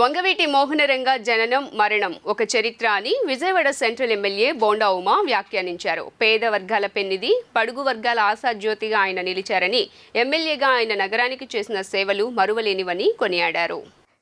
వంగవీటి మోహనరంగ జననం మరణం. ఒక చరిత్ర అని విజయవాడ సెంట్రల్ ఎమ్మెల్యే బోండా ఉమా వ్యాఖ్యానించారు. పేద వర్గాల పెన్నిది పడుగు వర్గాల ఆశాజ్యోతిగా ఆయన నిలిచారని ఎమ్మెల్యేగా ఆయన నగరానికి చేసిన సేవలు మరువలేనివని కొనియాడారు.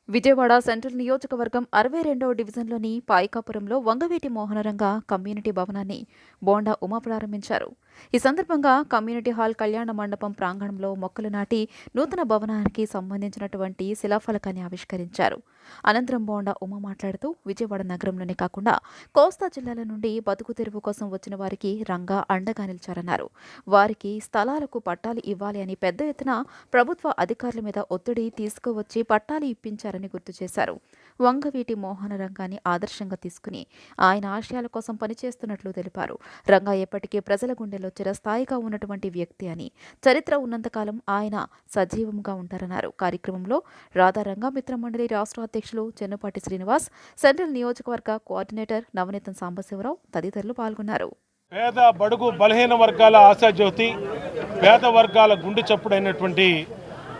విజయవాడ సెంట్రల్ నియోజకవర్గం అరవై రెండవ డివిజన్లోని పాయికాపురంలో వంగవీటి మోహనరంగ కమ్యూనిటీ భవనాన్ని బోండా ఉమా ప్రారంభించారు. ఈ సందర్భంగా కమ్యూనిటీ హాల్ కళ్యాణ మండపం ప్రాంగణంలో మొక్కలు నాటి నూతన భవనానికి సంబంధించినటువంటి శిలాఫలకాన్ని ఆవిష్కరించారు. అనంతరం బోండా ఉమా మాట్లాడుతూ విజయవాడ నగరంలోనే కాకుండా కోస్తా జిల్లాల నుండి బతుకు తెరువు కోసం వచ్చిన వారికి రంగా అండగా నిలిచారన్నారు. వారికి స్థలాలకు పట్టాలు ఇవ్వాలి అని పెద్ద ఎత్తున ప్రభుత్వ అధికారుల మీద ఒత్తిడి తీసుకువచ్చి పట్టాలు ఇప్పించారని గుర్తు చేశారు. వంగవీటి మోహన రంగాన్ని ఆదర్శంగా తీసుకుని ఆయన ఆశయాల కోసం పనిచేస్తున్నట్లు తెలిపారు. రంగా ఎప్పటికీ ప్రజల గుండె రాజకీయాల్లో చిరస్థాయిగా ఉన్నటువంటి వ్యక్తి అని చరిత్ర ఉన్నంతకాలం ఆయన సజీవంగా ఉంటారన్నారు. కార్యక్రమంలో రాధా మిత్ర మండలి రాష్ట్ర అధ్యక్షులు చెన్నుపాటి శ్రీనివాస్ సెంట్రల్ నియోజకవర్గ కోఆర్డినేటర్ నవనీతం సాంబశివరావు తదితరులు పాల్గొన్నారు. పేద బడుగు బలహీన వర్గాల ఆశాజ్యోతి పేద వర్గాల గుండె చప్పుడైనటువంటి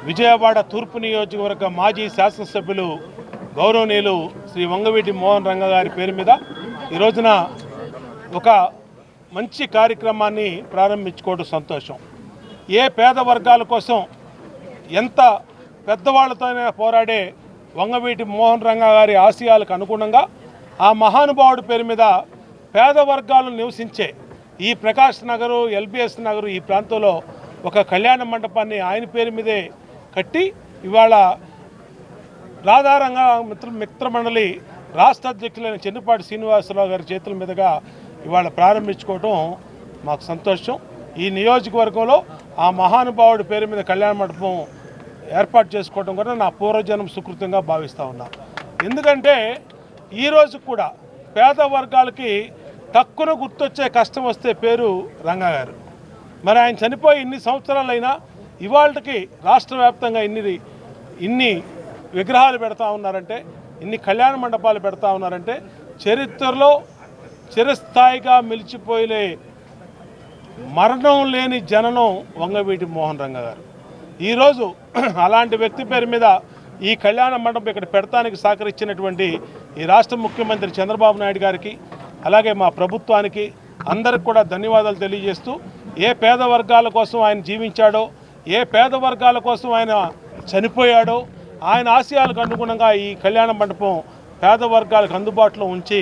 విజయవాడ తూర్పు నియోజకవర్గ మాజీ శాసనసభ్యులు గౌరవనీయులు శ్రీ వంగవీటి మోహన్ రంగ గారి పేరు మీద ఈ రోజున ఒక మంచి కార్యక్రమాన్ని ప్రారంభించుకోవడం సంతోషం. ఏ పేద వర్గాల కోసం ఎంత పెద్దవాళ్ళతోనే పోరాడే వంగవీటి మోహన్ రంగ గారి ఆశయాలకు అనుగుణంగా ఆ మహానుభావుడి పేరు మీద పేద వర్గాలు నివసించే ఈ ప్రకాష్ నగరు ఎల్బిఎస్ నగరు ఈ ప్రాంతంలో ఒక కళ్యాణ మండపాన్ని ఆయన పేరు మీదే కట్టి ఇవాళ రాధారంగ మిత్ర మిత్రమండలి రాష్ట్ర అధ్యక్షులైన చెన్నుపాటి శ్రీనివాసరావు గారి చేతుల మీదుగా ఇవాళ ప్రారంభించుకోవటం మాకు సంతోషం. ఈ నియోజకవర్గంలో ఆ మహానుభావుడి పేరు మీద కళ్యాణ మండపం ఏర్పాటు చేసుకోవడం కూడా నా పూర్వజనం సుకృతంగా భావిస్తూ ఉన్నా. ఎందుకంటే ఈరోజు కూడా పేద వర్గాలకి తక్కువ గుర్తొచ్చే కష్టం వస్తే పేరు రంగా గారు. మరి ఆయన చనిపోయి ఇన్ని సంవత్సరాలైనా ఇవాళకి రాష్ట్ర వ్యాప్తంగా ఇన్ని ఇన్ని విగ్రహాలు పెడతా ఉన్నారంటే ఇన్ని కళ్యాణ మండపాలు పెడతా ఉన్నారంటే చరిత్రలో చిరస్థాయిగా మిలిచిపోయే మరణం లేని జననం వంగవీటి మోహన్ రంగ గారు. ఈరోజు అలాంటి వ్యక్తి పేరు మీద ఈ కళ్యాణ మండపం ఇక్కడ పెడతానికి సహకరించినటువంటి ఈ రాష్ట్ర ముఖ్యమంత్రి చంద్రబాబు నాయుడు గారికి అలాగే మా ప్రభుత్వానికి అందరికి కూడా ధన్యవాదాలు తెలియజేస్తూ ఏ పేద వర్గాల కోసం ఆయన జీవించాడో ఏ పేద వర్గాల కోసం ఆయన చనిపోయాడో ఆయన ఆశయాలకు అనుగుణంగా ఈ కళ్యాణ మండపం పేద వర్గాలకు అందుబాటులో ఉంచి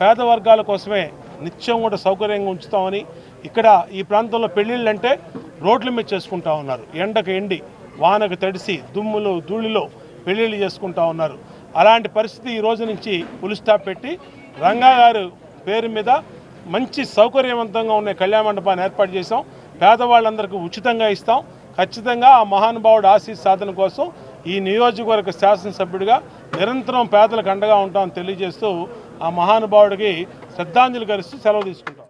పేద వర్గాల కోసమే నిత్యం కూడా సౌకర్యంగా ఉంచుతామని ఇక్కడ ఈ ప్రాంతంలో పెళ్ళిళ్ళు అంటే రోడ్ల మీద చేసుకుంటా ఉన్నారు. ఎండకు ఎండి వానకు తడిసి దుమ్ములు ధూళిలో పెళ్ళిళ్ళు చేసుకుంటా ఉన్నారు. అలాంటి పరిస్థితి ఈ రోజు నుంచి ఫుల్ స్టాప్ పెట్టి రంగా గారు పేరు మీద మంచి సౌకర్యవంతంగా ఉన్న కళ్యాణ మండపాన్ని ఏర్పాటు చేసాం పేదవాళ్ళందరికీ ఉచితంగా ఇస్తాం. ఖచ్చితంగా ఆ మహానుభావుడు ఆశీస్ సాధన కోసం ఈ నియోజకవర్గ శాసనసభ్యుడిగా నిరంతరం పేదలకు అండగా ఉంటామని తెలియజేస్తూ ఆ మహానుభావుడికి శ్రద్ధాంజలి కలిస్తూ సెలవు తీసుకుంటాం.